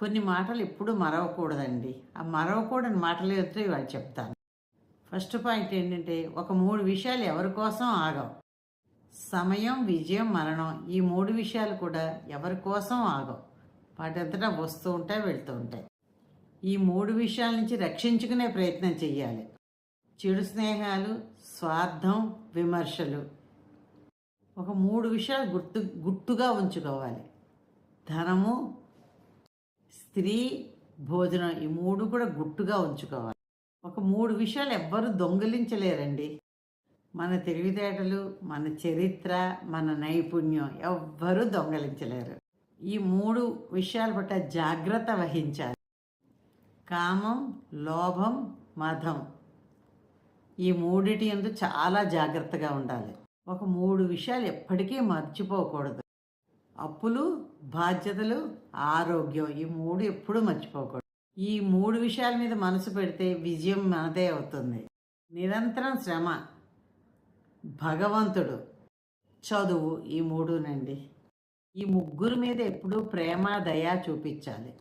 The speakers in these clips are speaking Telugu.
కొన్ని మాటలు ఎప్పుడు మరవకూడదండి. ఆ మరవకూడని మాటలు ఎదురు ఇవాళ చెప్తాను. ఫస్ట్ పాయింట్ ఏంటంటే ఒక మూడు విషయాలు ఎవరి కోసం ఆగవు సమయం విజయం మరణం ఈ మూడు విషయాలు కూడా ఎవరి కోసం ఆగవు వాటంతటా వస్తూ ఉంటాయి వెళ్తూ ఉంటాయి. ఈ మూడు విషయాల నుంచి రక్షించుకునే ప్రయత్నం చేయాలి చెడు స్నేహాలు స్వార్థం విమర్శలు. ఒక మూడు విషయాలు గుర్తు గుర్తుగా ఉంచుకోవాలి. ధనము స్త్రీ భోజనం ఈ మూడు కూడా గుట్టుగా ఉంచుకోవాలి. ఒక మూడు విషయాలు ఎవ్వరూ దొంగిలించలేరండి. మన తెలివితేటలు మన చరిత్ర మన నైపుణ్యం ఎవ్వరూ దొంగలించలేరు. ఈ మూడు విషయాల పట్ల జాగ్రత్త వహించాలి. కామం లోభం మతం ఈ మూడిటి ఎందు చాలా జాగ్రత్తగా ఉండాలి. ఒక మూడు విషయాలు ఎప్పటికీ మర్చిపోకూడదు. అప్పులు బాధ్యతలు ఆరోగ్యం ఈ మూడు ఎప్పుడూ మర్చిపోకూడదు. ఈ మూడు విషయాల మీద మనసు పెడితే విజయం మనదే అవుతుంది. నిరంతరం శ్రమ భగవంతుడు చదువు ఈ మూడునండి. ఈ ముగ్గురు మీద ఎప్పుడూ ప్రేమ దయ చూపించాలి.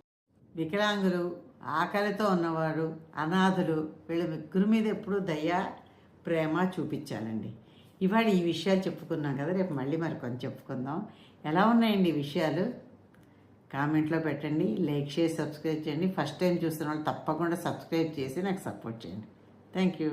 వికలాంగులు ఆకలితో ఉన్నవారు అనాథులు వీళ్ళ ముగ్గురు మీద ఎప్పుడూ దయ ప్రేమ చూపించాలండి. ఇవాళ ఈ విషయాలు చెప్పుకున్నాం కదా రేపు మళ్ళీ మరి కొంచెం చెప్పుకుందాం. ఎలా ఉన్నాయండి ఈ విషయాలు? కామెంట్లో పెట్టండి లైక్ చేసి సబ్స్క్రైబ్ చేయండి. ఫస్ట్ టైం చూస్తున్న వాళ్ళు తప్పకుండా సబ్స్క్రైబ్ చేసి నాకు సపోర్ట్ చేయండి. Thank you.